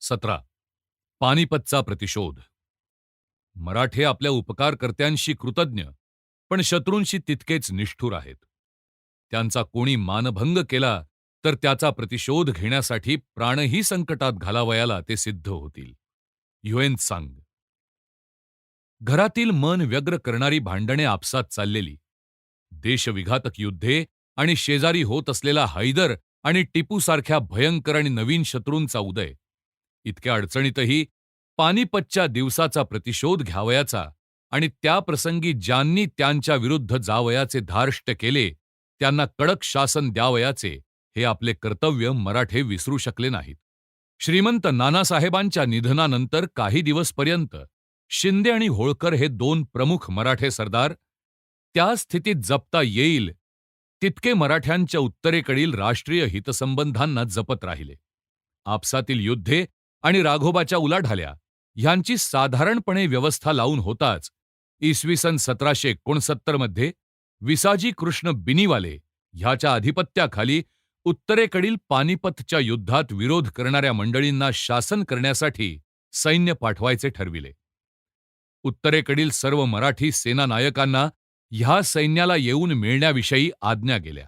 सतरा. पानिपतचा प्रतिशोध. मराठे आपल्या उपकारकर्त्यांशी कृतज्ञ पण शत्रूंशी तितकेच निष्ठुर आहेत. त्यांचा कोणी मानभंग केला तर त्याचा प्रतिशोध घेण्यासाठी प्राणही संकटात घालावयाला ते सिद्ध होतील. युएन सांग. घरातील मन व्यग्र करणारी भांडणे आपसात चाललेली. देशविघातक युद्धे आणि शेजारी होत असलेला हैदर आणि टिपूसारख्या भयंकर आणि नवीन शत्रूंचा उदय. इतक्या अडचणीतही पानिपतच्या दिवसाचा प्रतिशोध घ्यावयाचा आणि त्या प्रसंगी ज्यांनी त्यांच्या विरुद्ध जावयाचे धार्ष्ट केले त्यांना कडक शासन द्यावयाचे हे आपले कर्तव्य मराठे विसरू शकले नाहीत. श्रीमंत नानासाहेबांच्या निधनानंतर काही दिवसपर्यंत शिंदे आणि होळकर हे दोन प्रमुख मराठे सरदार त्या स्थितीत जपता येईल तितके मराठ्यांच्या उत्तरेकडील राष्ट्रीय हितसंबंधांना जपत राहिले. आपसातील युद्धे आणि राघोबाच्या उलाढाल्या ह्यांची साधारणपणे व्यवस्था लावून होताच. इसवी सन सतराशे एकोणसत्तरमध्ये विसाजी कृष्ण बिनीवाले ह्याच्या अधिपत्याखाली उत्तरेकडील पानिपतच्या युद्धात विरोध करणाऱ्या मंडळींना शासन करण्यासाठी सैन्य पाठवायचे ठरविले. उत्तरेकडील सर्व मराठी सेनानायकांना ह्या सैन्याला येऊन मिळण्याविषयी आज्ञा गेल्या.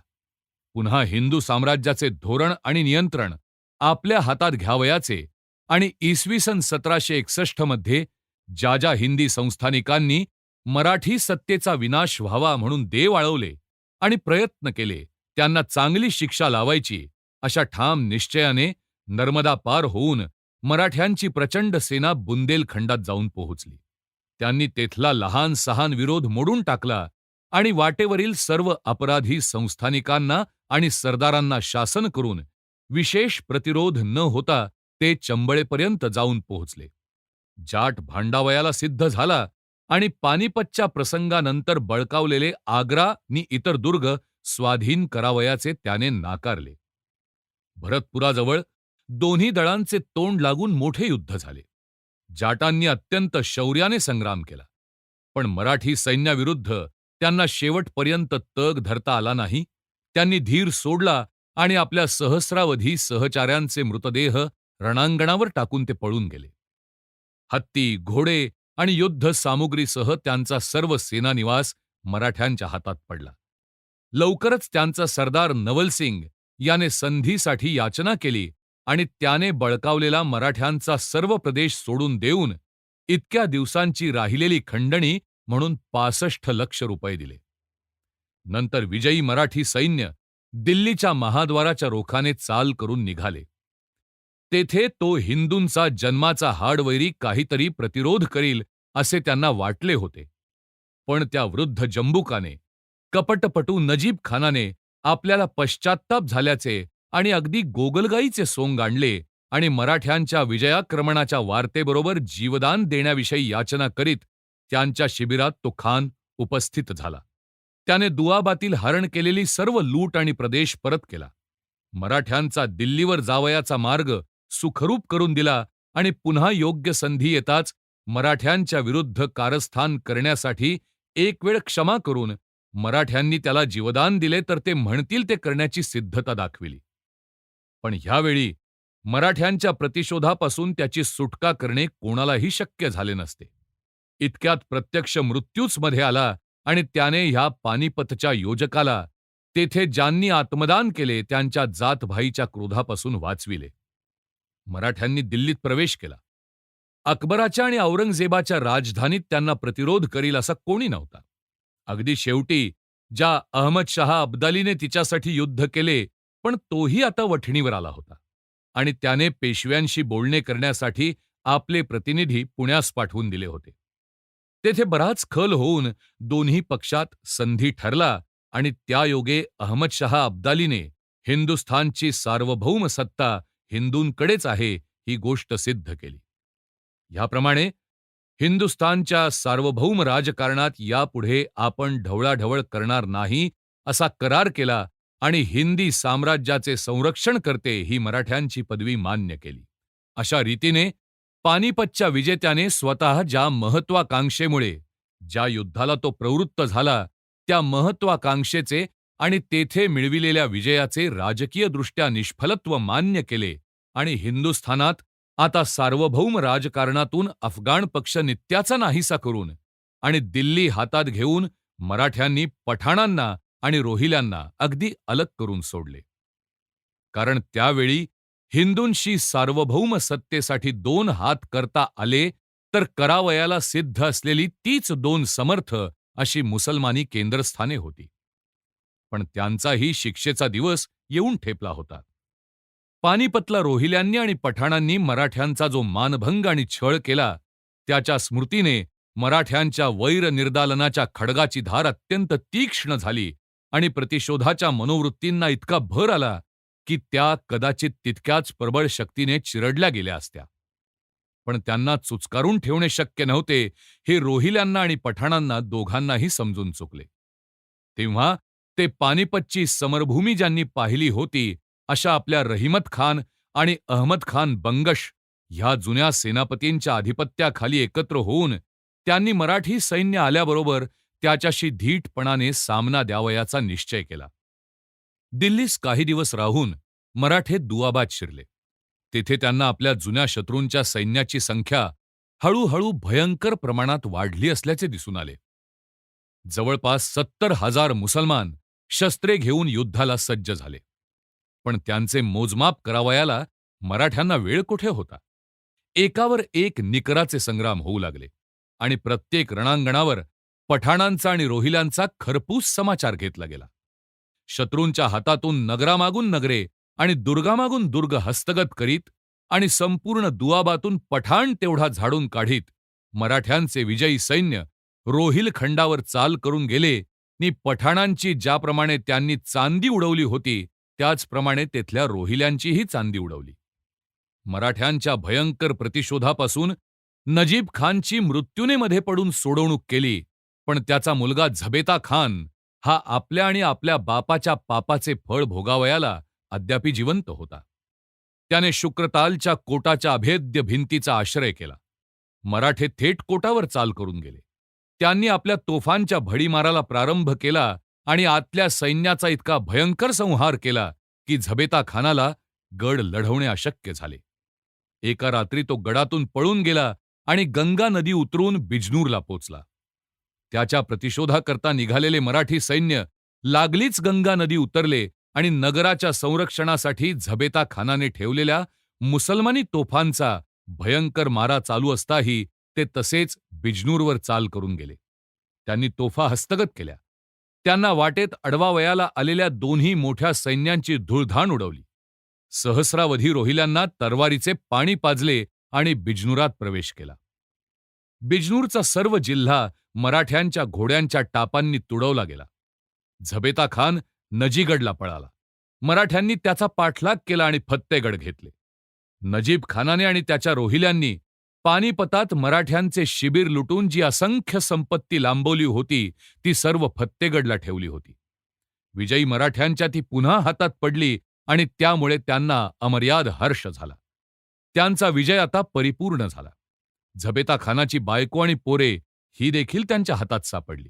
पुन्हा हिंदू साम्राज्याचे धोरण आणि नियंत्रण आपल्या हातात घ्यावयाचे आणि इसवी सन सतराशे एकसष्टमध्ये ज्या ज्या हिंदी संस्थानिकांनी मराठी सत्तेचा विनाश व्हावा म्हणून देव आळवले आणि प्रयत्न केले त्यांना चांगली शिक्षा लावायची अशा ठाम निश्चयाने नर्मदा पार होऊन मराठ्यांची प्रचंड सेना बुंदेलखंडात जाऊन पोहोचली. त्यांनी तेथला लहान सहान विरोध मोडून टाकला आणि वाटेवरील सर्व अपराधी संस्थानिकांना आणि सरदारांना शासन करून विशेष प्रतिरोध न होता ते चंबळेपर्यंत जाऊन पोहोचले. जाट भांडावयाला सिद्ध झाला आणि पानिपतच्या प्रसंगानंतर बळकावलेले आग्रा नि इतर दुर्ग स्वाधीन करावयाचे त्याने नाकारले. भरतपुराजवळ दोन्ही दळांचे तोंड लागून मोठे युद्ध झाले. जाटांनी अत्यंत शौर्याने संग्राम केला. पण मराठी सैन्याविरुद्ध त्यांना शेवटपर्यंत तग धरता आला नाही. त्यांनी धीर सोडला आणि आपल्या सहस्रावधी सहचाऱ्यांचे मृतदेह रणांगणावर टाकून ते पळून गेले. हत्ती घोडे आणि युद्ध सामुग्रीसह त्यांचा सर्व सेनानिवास मराठ्यांच्या हातात पडला. लवकरच त्यांचा सरदार नवलसिंग याने संधीसाठी याचना केली आणि त्याने बळकावलेला मराठ्यांचा सर्व प्रदेश सोडून देऊन इतक्या दिवसांची राहिलेली खंडणी म्हणून पासष्ट लक्ष रुपये दिले. नंतर विजयी मराठी सैन्य दिल्लीच्या महाद्वाराच्या रोखाने चाल करून निघाले. तेथे तो हिंदूंचा जन्माचा हाडवैरी काहीतरी प्रतिरोध करील असे त्यांना वाटले होते. पण त्या वृद्ध जंबुकाने कपटपटू नजीब खानाने आपल्याला पश्चात्ताप झाल्याचे आणि अगदी गोगलगाईचे सोंग आणले आणि मराठ्यांच्या विजयाक्रमणाच्या वार्तेबरोबर जीवदान देण्याविषयी याचना करीत त्यांच्या शिबिरात तो खान उपस्थित झाला. त्याने दुआबातील हरण केलेली सर्व लूट आणि प्रदेश परत केला. मराठ्यांचा दिल्लीवर जावयाचा मार्ग सुखरूप करून दिला आणि पुन्हा योग्य संधी येताच मराठ्यांच्या विरुद्ध कारस्थान करण्यासाठी एक वेळ क्षमा करून मराठ्यांनी त्याला जीवदान दिले तर ते म्हणतील ते करण्याची सिद्धता दाखविली. पण ह्यावेळी मराठ्यांच्या प्रतिशोधापासून त्याची सुटका करणे कोणालाही शक्य झाले नसते. इतक्यात प्रत्यक्ष मृत्यूच मध्ये आला आणि त्याने ह्या पानिपतच्या योजकाला तेथे ज्यांनी आत्मदान केले त्यांच्या जातभाईच्या क्रोधापासून वाचविले. मराठ्यांनी दिल्लीत प्रवेश केला. अकबराच्या आणि औरंगजेबाच्या राजधानीत त्यांना प्रतिरोध करील असा कोणी नव्हता. अगदी शेवटी ज्या अहमद शहा अब्दालीने तिच्यासाठी युद्ध केले पण तोही आता वठणीवर आला होता. आणि त्याने पेशव्यांशी बोलणे करण्यासाठी आपले प्रतिनिधी पुण्यास पाठवून दिले होते. तेथे बराच खल होऊन दोन्ही पक्षात संधी ठरला आणि त्यायोगे अहमदशहा अब्दालीने हिंदुस्थानची सार्वभौम सत्ता हिंदूंकडेच आहे ही गोष्ट सिद्ध केली. ह्याप्रमाणे हिंदुस्थानच्या सार्वभौम राजकारणात यापुढे आपण ढवळाढवळ करणार नाही असा करार केला आणि हिंदी साम्राज्याचे संरक्षण करते ही मराठ्यांची पदवी मान्य केली. अशा रीतीने पानिपतच्या विजेत्याने स्वतः ज्या महत्वाकांक्षेमुळे ज्या युद्धाला तो प्रवृत्त झाला त्या महत्वाकांक्षेचे आणि तेथे मिळविलेल्या विजयाचे राजकीयदृष्ट्या निष्फलत्व मान्य केले आणि हिंदुस्थानात आता सार्वभौम राजकारणातून अफगाण पक्ष नित्याचा नाहीसा करून आणि दिल्ली हातात घेऊन मराठ्यांनी पठाणांना आणि रोहिल्यांना अगदी अलग करून सोडले. कारण त्यावेळी हिंदूंशी सार्वभौम सत्तेसाठी दोन हात करता आले तर करावयाला सिद्ध असलेली तीच दोन समर्थ अशी मुसलमानी केंद्रस्थाने होती. पण त्यांचाही शिक्षेचा दिवस येऊन ठेपला होता. पानिपतला रोहिल्यांनी आणि पठाणांनी मराठ्यांचा जो मानभंग आणि छळ केला त्याच्या स्मृतीने मराठ्यांच्या वैर निर्दालनाच्या खडगाची धार अत्यंत तीक्ष्ण झाली आणि प्रतिशोधाच्या मनोवृत्तींना इतका भर आला की त्या कदाचित तितक्याच प्रबळ शक्तीने चिरडल्या गेल्या असत्या. पण त्यांना चुचकारून ठेवणे शक्य नव्हते हे रोहिल्यांना आणि पठाणांना दोघांनाही समजून चुकले. तेव्हा ते पानिपतची समरभूमी ज्यांनी पाहिली होती अशा आपल्या रहिमत खान आणि अहमद खान बंगश ह्या जुन्या सेनापतींच्या आधिपत्याखाली एकत्र होऊन त्यांनी मराठी सैन्य आल्याबरोबर त्याच्याशी धीटपणाने सामना द्यावयाचा निश्चय केला. दिल्लीस काही दिवस राहून मराठे दुआबाद शिरले. तेथे त्यांना आपल्या जुन्या शत्रूंच्या सैन्याची संख्या हळूहळू भयंकर प्रमाणात वाढली असल्याचे दिसून आले. जवळपास सत्तर हजार मुसलमान शस्त्रे घेऊन युद्धाला सज्ज झाले. पण त्यांचे मोजमाप करावयाला मराठ्यांना वेळ कुठे होता? एकावर एक निकराचे संग्राम होऊ लागले आणि प्रत्येक रणांगणावर पठाणांचा आणि रोहिल्यांचा खरपूस समाचार घेतला गेला. शत्रूंच्या हातातून नगरामागून नगरे आणि दुर्गामागून दुर्ग हस्तगत करीत आणि संपूर्ण दुआबातून पठाण तेवढा झाडून काढीत मराठ्यांचे विजयी सैन्य रोहिल खंडावर चाल करून गेले नी पठाणांची ज्याप्रमाणे त्यांनी चांदी उडवली होती त्याचप्रमाणे तेथल्या रोहिल्यांचीही चांदी उडवली. मराठ्यांच्या भयंकर प्रतिशोधापासून नजीब खानची मृत्यूनेमध्ये पडून सोडवणूक केली पण त्याचा मुलगा झबेता खान हा आपल्या आणि आपल्या बापाच्या पापाचे फळ भोगावयाला अद्यापी जिवंत होता. त्याने शुक्रतालच्या कोटाच्या अभेद्य भिंतीचा आश्रय केला. मराठे थेट कोटावर चाल करून गेले. त्यांनी आपल्या तोफांच्या भडीमाराला प्रारंभ केला आणि आतल्या सैन्याचा इतका भयंकर संहार केला की झबेता खानाला गड लढवणे अशक्य झाले. एका रात्री तो गडातून पळून गेला आणि गंगा नदी उतरून बिजनूरला पोचला. त्याच्या प्रतिशोधाकरता निघालेले मराठी सैन्य लागलीच गंगा नदी उतरले आणि नगराच्या संरक्षणासाठी झबेता खानाने ठेवलेल्या मुसलमानी तोफांचा भयंकर मारा चालू असताही ते तसेच बिजनूरवर चाल करून गेले. त्यांनी तोफा हस्तगत केल्या. त्यांना वाटेत अडवावयाला आलेल्या दोन्ही मोठ्या सैन्यांची धुळधाण उडवली. सहस्रावधी रोहिल्यांना तरवारीचे पाणी पाजले आणि बिजनूरात प्रवेश केला. बिजनूरचा सर्व जिल्हा मराठ्यांच्या घोड्यांच्या टापांनी तुडवला गेला. झबेता खान नजीगडला पळाला. मराठ्यांनी त्याचा पाठलाग केला आणि फत्तेगड घेतले. नजीब खानाने आणि त्याच्या रोहिल्यांनी पानिपतात मराठ्यांचे शिबिर लुटून जी असंख्य संपत्ती लांबवली होती ती सर्व फत्तेगडला ठेवली होती. विजयी मराठ्यांच्या ती पुन्हा हातात पडली आणि त्यामुळे त्यांना अमर्याद हर्ष झाला. त्यांचा विजय आता परिपूर्ण झाला. झबेता खानाची बायको आणि पोरे ही देखील त्यांच्या हातात सापडली.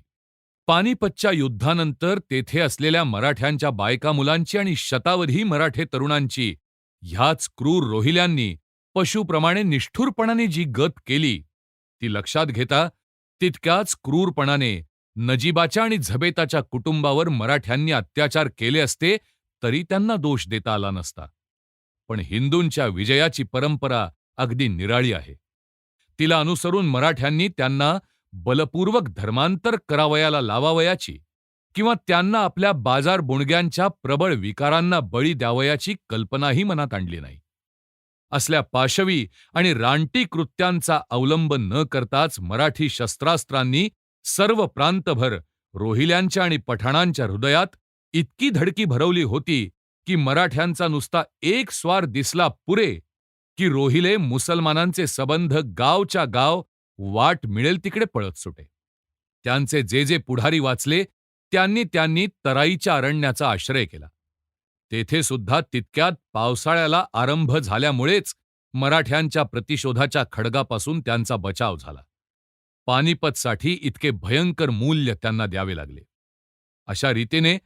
पानिपतच्या युद्धानंतर तेथे असलेल्या मराठ्यांच्या बायका मुलांची आणि शतावधी मराठे तरुणांची ह्याच क्रूर रोहिल्यांनी पशुप्रमाणे निष्ठुरपणाने जी गत केली ती लक्षात घेता तितक्याच क्रूरपणाने नजीबाच्या आणि झबेताच्या कुटुंबावर मराठ्यांनी अत्याचार केले असते तरी त्यांना दोष देता आला नसता. पण हिंदूंच्या विजयाची परंपरा अगदी निराळी आहे. तिला अनुसरून मराठ्यांनी त्यांना बलपूर्वक धर्मांतर करावयाला लावावयाची किंवा त्यांना आपल्या बाजार बुणग्यांच्या प्रबळ विकारांना बळी द्यावयाची कल्पनाही मनात आणली नाही. असल्या पाशवी आणि रानटी कृत्यांचा अवलंब न करताच मराठी शस्त्रास्त्रांनी सर्व प्रांतभर रोहिल्यांच्या आणि पठाणांच्या हृदयात इतकी धडकी भरवली होती की मराठ्यांचा नुसता एक स्वार दिसला पुरे की रोहिले मुसलमानांचे सबंध गावच्या गाव वाट मिळेल तिकडे पळत सुटे. त्यांचे जे जे पुढारी वाचले त्यांनी त्यांनी तराईच्या अरण्याचा आश्रय केला. तेथे सुद्धा तितक्यात पावसाळ्याला आरंभ झाल्यामुळेच मराठ्यांच्या प्रतिशोधाच्या खडगापासून त्यांचा बचाव झाला. पानिपतसाठी इतके भयंकर मूल्य त्यांना द्यावे लागले. अशा रीतीने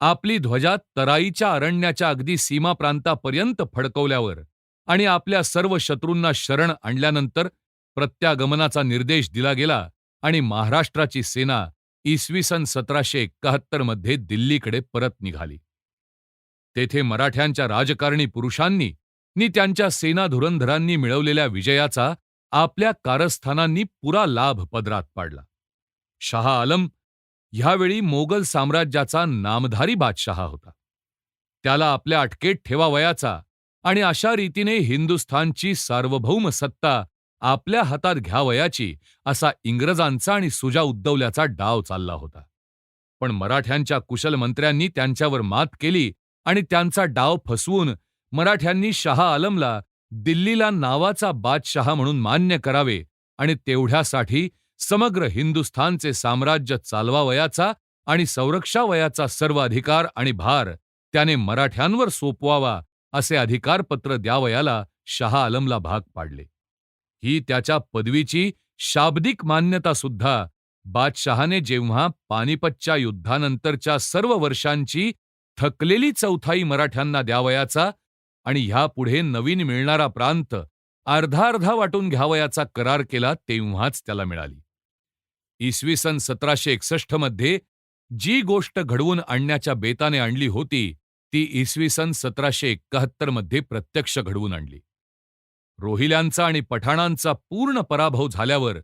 आपली ध्वजा तराईच्या अरण्याच्या अगदी सीमा प्रांतापर्यंत फडकवल्यावर आणि आपल्या सर्व शत्रूंना शरण आणल्यानंतर प्रत्यागमनाचा निर्देश दिला गेला आणि महाराष्ट्राची सेना इसवी सन सतराशे एक्काहत्तरमध्ये दिल्लीकडे परत निघाली. तेथे मराठ्यांच्या राजकारणी पुरुषांनी नि त्यांच्या सेना धुरंधरांनी मिळवलेल्या विजयाचा आपल्या कारस्थानांनी पुरा लाभ पदरात पाडला. शहा आलम ह्यावेळी मोगल साम्राज्याचा नामधारी बादशहा होता. त्याला आपल्या अटकेत ठेवावयाचा आणि अशा रीतीने हिंदुस्थानची सार्वभौम सत्ता आपल्या हातात घ्यावयाची असा इंग्रजांचा आणि सुजा उद्दवल्याचा डाव चालला होता. पण मराठ्यांच्या कुशल मंत्र्यांनी त्यांच्यावर मात केली आणि त्यांचा डाव फसवून मराठ्यांनी शहा आलमला दिल्लीला नावाचा बादशहा म्हणून मान्य करावे आणि तेवढ्यासाठी समग्र हिंदुस्थानचे साम्राज्य चालवावयाचा आणि संरक्षावयाचा सर्व अधिकार आणि भार त्याने मराठ्यांवर सोपवावा असे अधिकारपत्र द्यावयाला शहा आलमला भाग पाडले. ही त्याच्या पदवीची शाब्दिक मान्यता सुद्धा बादशहाने जेव्हा पानिपतच्या युद्धानंतरच्या सर्व वर्षांची थकलेली चौथाई मराठ्यांना द्यावयाचा आणि ह्यापुढे नवीन मिळणारा प्रांत अर्धा अर्धा वाटून घ्यावयाचा करार केला तेव्हाच त्याला मिळाली. इसवी सन सतराशे एकसष्टमध्ये जी गोष्ट घडवून आणण्याच्या बेताने आणली होती ती इसवी सन सतराशे एकाहत्तरमध्ये प्रत्यक्ष घडवून आणली. रोहिल्यांचा आणि पठाणांचा पूर्ण पराभव झाल्यावर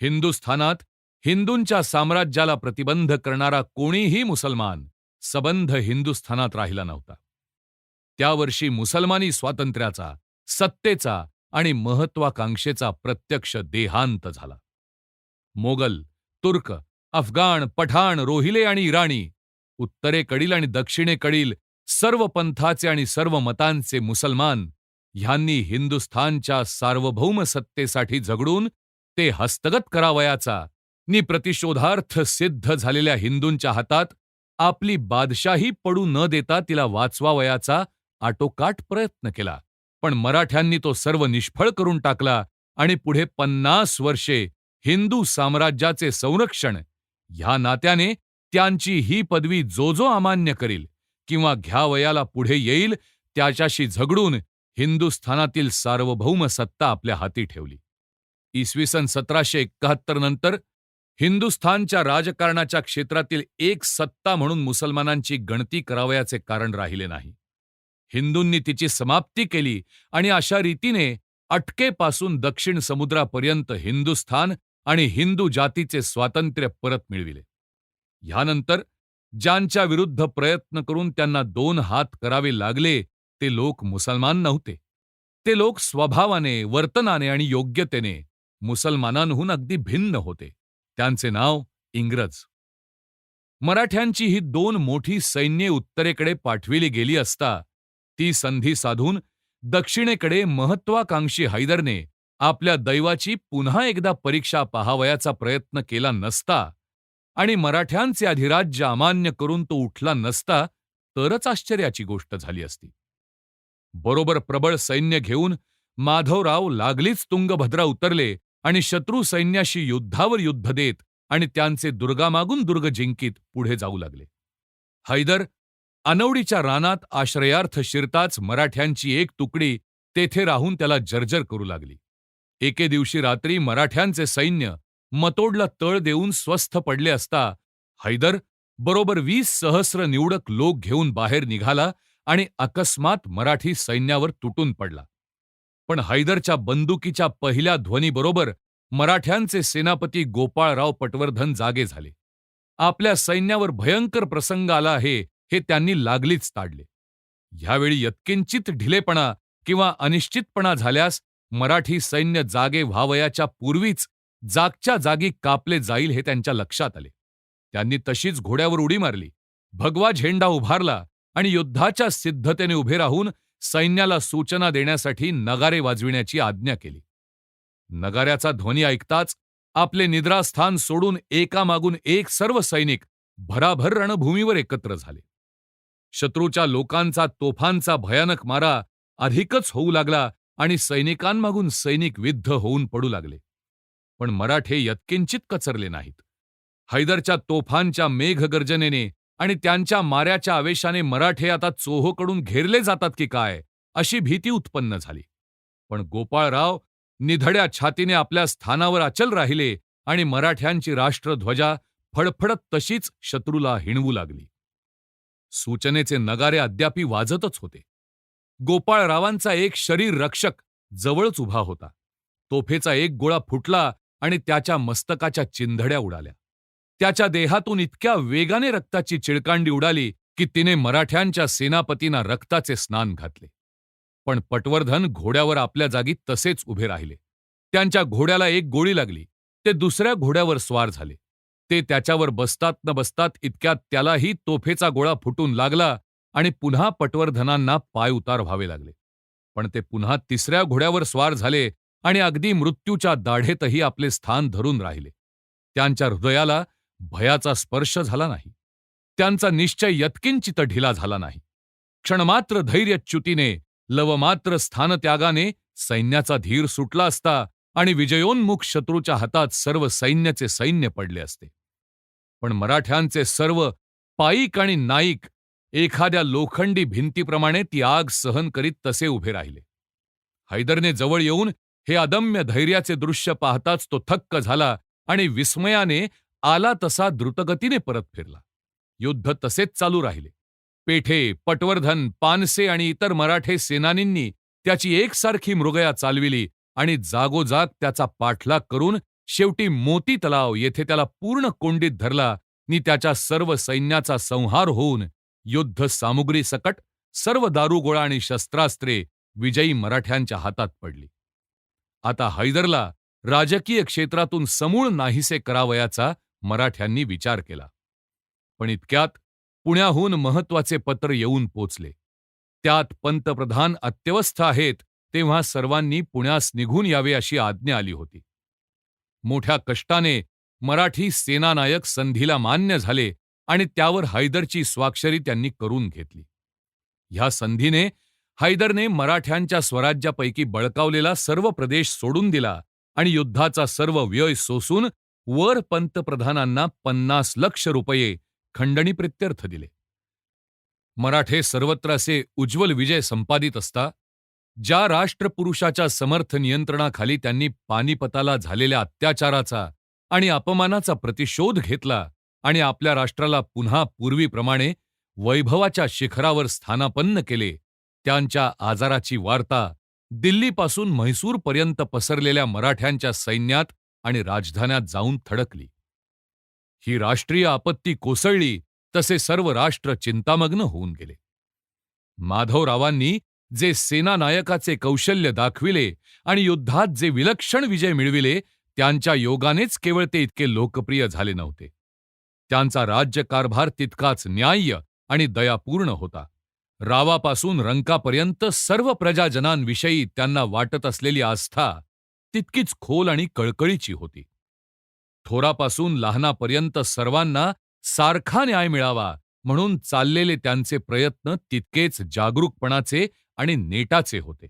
हिंदुस्थानात हिंदूंच्या साम्राज्याला प्रतिबंध करणारा कोणीही मुसलमान सबंध हिंदुस्थानात राहिला नव्हता. त्या वर्षी मुसलमानी स्वातंत्र्याचा सत्तेचा आणि महत्वाकांक्षेचा प्रत्यक्ष देहांत झाला. मोगल तुर्क अफगाण पठाण रोहिले आणि इराणी उत्तरेकडील आणि दक्षिणेकडील सर्व पंथाचे आणि सर्व मतांचे मुसलमान ह्यांनी हिंदुस्थानच्या सार्वभौम सत्तेसाठी झगडून ते हस्तगत करावयाचा नि प्रतिशोधार्थ सिद्ध झालेल्या हिंदूंच्या हातात आपली बादशाही पडू न देता तिला वाचवावयाचा आटोकाट प्रयत्न केला. पण मराठ्यांनी तो सर्व निष्फळ करून टाकला आणि पुढे पन्नास वर्षे हिंदू साम्राज्याचे संरक्षण ह्या नात्याने त्यांची ही पदवी जो जो अमान्य करील किंवा घ्यावयाला पुढे येईल त्याच्याशी झगडून हिंदुस्थानातील सार्वभौम सत्ता आपल्या हाती ठेवली. इसवी सन सतराशे एकाहत्तर नंतर हिंदुस्थानच्या राजकारणाच्या क्षेत्रातील एक सत्ता म्हणून मुसलमानांची गणती करावयाचे कारण राहिले नाही. हिंदूंनी तिची समाप्ती केली आणि अशा रीतीने अटकेपासून दक्षिण समुद्रापर्यंत हिंदुस्थान आणि हिंदू जातीचे स्वातंत्र्य परत मिळविले. ह्यानंतर ज्यांच्या विरुद्ध प्रयत्न करून त्यांना दोन हात करावे लागले ते लोक मुसलमान नव्हते. ते लोक स्वभावाने वर्तनाने आणि योग्यतेने मुसलमानांहून अगदी भिन्न होते. त्यांचे नाव इंग्रज. मराठ्यांची ही दोन मोठी सैन्ये उत्तरेकडे पाठविली गेली असता ती संधी साधून दक्षिणेकडे महत्वाकांक्षी हैदरने आपल्या दैवाची पुन्हा एकदा परीक्षा पहावयाचा प्रयत्न केला नसता आणि मराठ्यांचे अधिराज्य अमान्य करून तो उठला नसता तरच आश्चर्याची गोष्ट झाली असती. बरोबर प्रबळ सैन्य घेऊन माधवराव लागलीच तुंगभद्रा उतरले आणि शत्रू सैन्याशी युद्धावर युद्ध देत आणि त्यांचे दुर्गामागून दुर्ग जिंकीत पुढे जाऊ लागले. हैदर अनवडीच्या रानात आश्रयार्थ शिरताच मराठ्यांची एक तुकडी तेथे राहून त्याला जर्जर करू लागली. एके दिवशी रात्री मराठ्यांचे सैन्य मतोडला तळ देऊन स्वस्थ पडले असता हैदर बरोबर वीस सहस्र निवडक लोक घेऊन बाहेर निघाला आणि अकस्मात मराठी सैन्यावर तुटून पडला. पण हैदरच्या बंदुकीच्या पहिल्या ध्वनीबरोबर मराठ्यांचे सेनापती गोपाळराव पटवर्धन जागे झाले. आपल्या सैन्यावर भयंकर प्रसंग आला आहे हे त्यांनी लागलीच ताडले. ह्यावेळी यत्किंचित ढिलेपणा किंवा अनिश्चितपणा झाल्यास मराठी सैन्य जागे व्हावयाच्या पूर्वीच जागच्या जागी कापले जाईल हे त्यांच्या लक्षात आले. त्यांनी तशीच घोड्यावर उडी मारली. भगवा झेंडा उभारला आणि युद्धाच्या सिद्धतेने उभे राहून सैन्याला सूचना देण्यासाठी नगारे वाजविण्याची आज्ञा केली. नगाऱ्याचा ध्वनी ऐकताच आपले निद्रास्थान सोडून एकामागून एक सर्व सैनिक भराभर रणभूमीवर एकत्र झाले. शत्रूच्या लोकांचा तोफांचा भयानक मारा अधिकच होऊ लागला आणि सैनिकांमागून सैनिक विद्ध होऊन पडू लागले. पण मराठे यत्किंचित कचरले नाहीत. हैदरच्या तोफांच्या मेघगर्जनेने आणि त्यांच्या माऱ्याच्या आवेशाने मराठे आता चोहोकडून घेरले जातात की काय अशी भीती उत्पन्न झाली. पण गोपाळराव निधड्या छातीने आपल्या स्थानावर अचल राहिले आणि मराठ्यांची राष्ट्रध्वजा फडफडत तशीच शत्रूला हिणवू लागली. सूचनेचे नगारे अद्यापी वाजतच होते. गोपाळरावांचा एक शरीर रक्षक जवळच उभा होता. तोफेचा एक गोळा फुटला आणि त्याच्या मस्तकाच्या चिंधड्या उडाल्या. त्याच्या देहातून इतक्या वेगाने रक्ताची चिळकांडी उडाली की तिने मराठ्यांच्या सेनापतींना रक्ताचे स्नान घातले. पण पटवर्धन घोड्यावर आपल्या जागी तसेच उभे राहिले. त्यांच्या घोड्याला एक गोळी लागली. ते दुसऱ्या घोड्यावर स्वार झाले. ते त्याच्यावर बसतात न बसतात इतक्यात त्यालाही तोफेचा गोळा फुटून लागला आणि पुन्हा पटवर्धनांना पाय उतार व्हावे लागले. पण ते पुन्हा तिसऱ्या घोड्यावर स्वार झाले आणि अगदी मृत्यूच्या दाढेतही आपले स्थान धरून राहिले. त्यांच्या हृदयाला भयाचा स्पर्श झाला नाही. त्यांचा निश्चय यत्किंचित ढिला झाला नाही. क्षणमात्र धैर्यच्युतीने लवमात्र स्थानत्यागाने सैन्याचा धीर सुटला असता आणि विजयोन्मुख शत्रूच्या हातात सर्व सैन्याचे सैन्य पडले असते. पण मराठ्यांचे सर्व पाईक आणि नाईक एखाद्या लोखंडी भिंतीप्रमाणे ती आग सहन करीत तसे उभे राहिले. हैदरने जवळ येऊन हे अदम्य धैर्याचे दृश्य पाहताच तो थक्क झाला आणि विस्मयाने आला तसा द्रुतगतीने परत फिरला. युद्ध तसेच चालू राहिले. पेठे पटवर्धन पानसे आणि इतर मराठे सेनानींनी त्याची एकसारखी मृगया चालविली आणि जागोजाग त्याचा पाठलाग करून शेवटी मोती तलाव येथे त्याला पूर्ण कोंडीत धरला. नि त्याच्या सर्व सैन्याचा संहार होऊन युद्ध सामुग्री सकट सर्व दारुगोळा आणि शस्त्रास्त्रे विजयी मराठ्यांच्या हातात पडली. आता हैदरला राजकीय क्षेत्रातून समूळ नाहीसे करावयाचा मराठ्यांनी विचार केला. पण इतक्यात पुण्याहून महत्त्वाचे पत्र येऊन पोचले. त्यात पंतप्रधान अत्यवस्थ आहेत तेव्हा सर्वांनी पुण्यास निघून यावे अशी आज्ञा आली होती. मोठ्या कष्टाने मराठी सेनानायक संधीला मान्य झाले आणि त्यावर हैदरची स्वाक्षरी त्यांनी करून घेतली. ह्या संधीने हैदरने मराठ्यांच्या स्वराज्यापैकी बळकावलेला सर्व प्रदेश सोडून दिला आणि युद्धाचा सर्व व्यय सोसून वर पंतप्रधानांना पन्नास लक्ष रुपये खंडणी प्रित्यर्थ दिले. मराठे सर्वत्र असे उज्ज्वल विजय संपादित असता ज्या राष्ट्रपुरुषाच्या समर्थ नियंत्रणाखाली त्यांनी पानिपताला झालेल्या अत्याचाराचा आणि अपमानाचा प्रतिशोध घेतला आणि आपल्या राष्ट्राला पुन्हा पूर्वीप्रमाणे वैभवाच्या शिखरावर स्थानापन्न केले त्यांच्या आजाराची वार्ता दिल्लीपासून म्हैसूरपर्यंत पसरलेल्या मराठ्यांच्या सैन्यात आणि राजधान्यात जाऊन थडकली. ही राष्ट्रीय आपत्ती कोसळली तसे सर्व राष्ट्र चिंतामग्न होऊन गेले. माधवरावांनी जे सेनानायकाचे कौशल्य दाखविले आणि युद्धात जे विलक्षण विजय मिळविले त्यांच्या योगानेच केवळ ते इतके लोकप्रिय झाले नव्हते. त्यांचा राज्यकारभार तितकाच न्याय्य आणि दयापूर्ण होता. रावापासून रंकापर्यंत सर्व प्रजाजनांविषयी त्यांना वाटत असलेली आस्था तितकीच खोल आणि कळकळीची होती. थोरापासून लहानापर्यंत सर्वांना सारखा न्याय मिळावा म्हणून चाललेले त्यांचे प्रयत्न तितकेच जागरूकपणाचे आणि नेटाचे होते.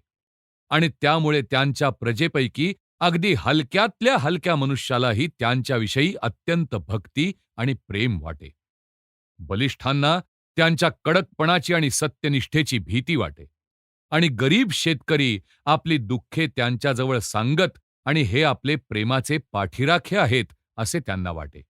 आणि त्यामुळे त्यांच्या प्रजेपैकी अगदी हलक्यातल्या हलक्या मनुष्यालाही त्यांच्याविषयी अत्यंत भक्ती आणि प्रेम वाटे. बलिष्ठांना त्यांच्या कडकपणाची आणि सत्यनिष्ठेची भीती वाटे. आणि गरीब शेतकरी आपली दुःखे त्यांच्याजवळ सांगत आणि हे आपले प्रेमाचे पाठीराखे आहेत असे त्यांना वाटे.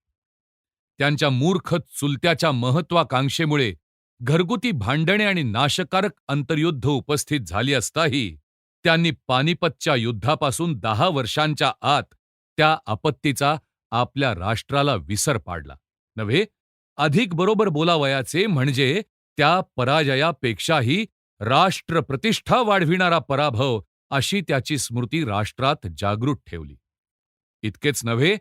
त्यांच्या मूर्ख चुलत्याच्या महत्वाकांक्षेमुळे घरगुती भांडणे आणि नाशकारक अंतर्युद्ध उपस्थित झाली असताही त्यांनी पानिपतच्या युद्धापासून दहा वर्षांच्या आत त्या आपत्तीचा आपल्या राष्ट्राला विसर पाडला. नव्हे? अधिक बरोबर बोलावयाचे म्हणजे त्या पराजयापेक्षाही राष्ट्र प्रतिष्ठा वाढविणारा पराभव अशी त्याची स्मृती राष्ट्रात जागृत ठेवली. इतकेच नव्हे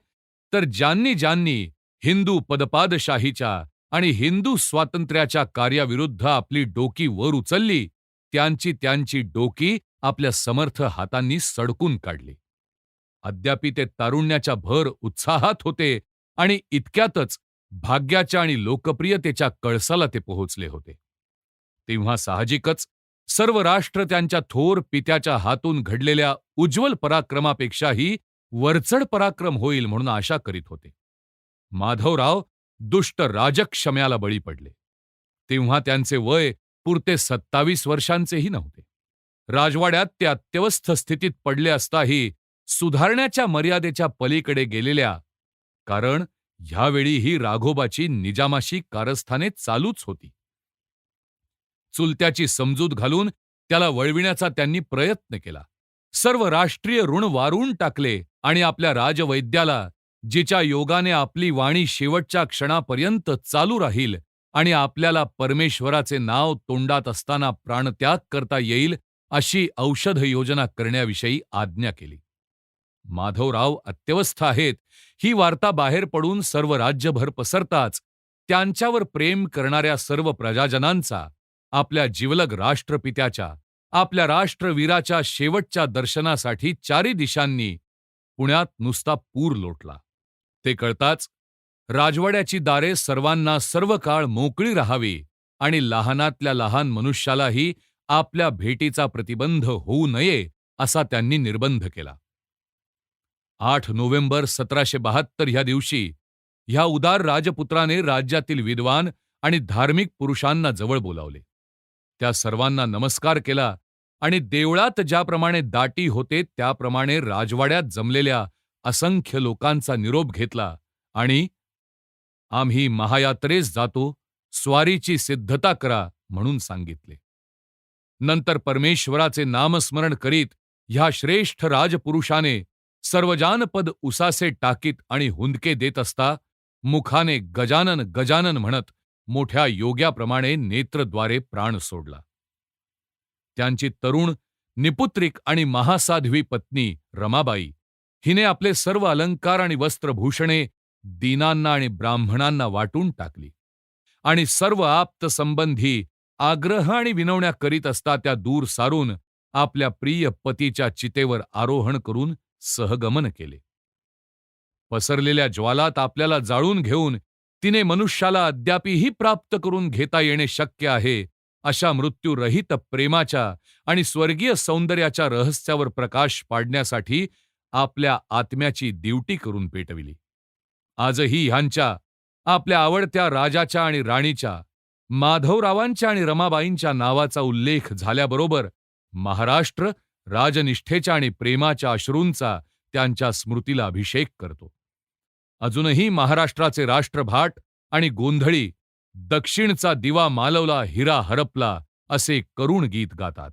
तर ज्यांनी ज्यांनी हिंदू पदपादशाहीच्या आणि हिंदू स्वातंत्र्याच्या कार्याविरुद्ध आपली डोकी वर उचलली त्यांची त्यांची डोकी आपल्या समर्थ हातांनी सडकून काढली. अद्यापि ते तारुण्याच्या भर उत्साहात होते आणि इतक्यातच भाग्याच्या आणि लोकप्रियतेच्या कळसाला ते पोहोचले होते. तेव्हा साहजिकच सर्व राष्ट्र त्यांच्या थोर पित्याच्या हातून घडलेल्या उज्ज्वल पराक्रमापेक्षाही वरचढ पराक्रम होईल म्हणून आशा करीत होते. माधवराव दुष्ट राजक्षम्याला बळी पडले. तेव्हा त्यांचे वय पुरते सत्तावीस वर्षांचेही नव्हते. राजवाड्यात ते अत्यवस्थ स्थितीत पडले असताही सुधारण्याच्या मर्यादेच्या पलीकडे गेलेल्या कारण ह्यावेळी ही राघोबाची निजामाशी कारस्थाने चालूच होती. चुलत्याची समजूत घालून त्याला वळविण्याचा त्यांनी प्रयत्न केला. सर्व राष्ट्रीय ऋण वारून टाकले आणि आपल्या राजवैद्याला जिच्या योगाने आपली वाणी शेवटच्या क्षणापर्यंत चालू राहील आणि आपल्याला परमेश्वराचे नाव तोंडात असताना प्राणत्याग करता येईल अशी औषध योजना करण्याविषयी आज्ञा केली. माधवराव अत्यवस्थ आहेत. ही वार्ता बाहेर पडून सर्व राज्यभर पसरताच त्यांच्यावर प्रेम करणाऱ्या सर्व प्रजाजनांचा आपल्या जिवलग राष्ट्रपित्याच्या आपल्या राष्ट्रवीराच्या शेवटच्या दर्शनासाठी चारी दिशांनी पुण्यात नुसता पूर लोटला. ते कळताच राजवाड्याची दारे सर्वांना सर्व काळ मोकळी राहावी आणि लहानातल्या लहान मनुष्यालाही आपल्या भेटीचा प्रतिबंध होऊ नये असा त्यांनी निर्बंध केला. आठ नोव्हेंबर सतराशे बहात्तर ह्या दिवशी ह्या उदार राजपुत्राने राज्यातील विद्वान आणि धार्मिक पुरुषांना जवळ बोलावले. त्या सर्वांना नमस्कार केला आणि देवळात ज्याप्रमाणे दाटी होते त्याप्रमाणे राजवाड्यात जमलेल्या असंख्य लोकांचा निरोप घेतला आणि आम्ही महायात्रेस जातो स्वारीची सिद्धता करा म्हणून सांगितले. नंतर परमेश्वराचे नामस्मरण करीत ह्या श्रेष्ठ राजपुरुषाने सर्वजानपद उसासे टाकीत आणि हुंदके देत असता मुखाने गजानन गजानन म्हणत मोठ्या योग्याप्रमाणे नेत्रद्वारे प्राण सोडला. त्यांची तरुण निपुत्रिक आणि महासाध्वी पत्नी रमाबाई हिने आपले सर्व अलंकार आणि वस्त्रभूषणे दीनांना आणि ब्राह्मणांना वाटून टाकली आणि सर्व आप्त संबंधी आग्रह आणि विनवण्या करीत असता त्या दूर सारून आपल्या प्रिय पतीच्या चितेवर आरोहण करून सहगमन केले. पसरलेल्या ज्वालात आपल्याला जाळून घेऊन तिने मनुष्याला अद्यापीही प्राप्त करून घेता येणे शक्य आहे अशा मृत्यूरहित प्रेमाच्या आणि स्वर्गीय सौंदर्याच्या रहस्यावर प्रकाश पाडण्यासाठी आपल्या आत्म्याची दिवटी करून पेटविली. आजही ह्यांच्या आपल्या आवडत्या राजाच्या आणि राणीच्या माधवरावांच्या आणि रमाबाईंच्या नावाचा उल्लेख झाल्याबरोबर महाराष्ट्र राजनिष्ठेच्या आणि प्रेमाच्या अश्रूंचा त्यांच्या स्मृतीला अभिषेक करतो. अजूनही महाराष्ट्राचे राष्ट्रभाट आणि गोंधळी दक्षिणचा दिवा मालवला हिरा हरपला असे करुण गीत गातात.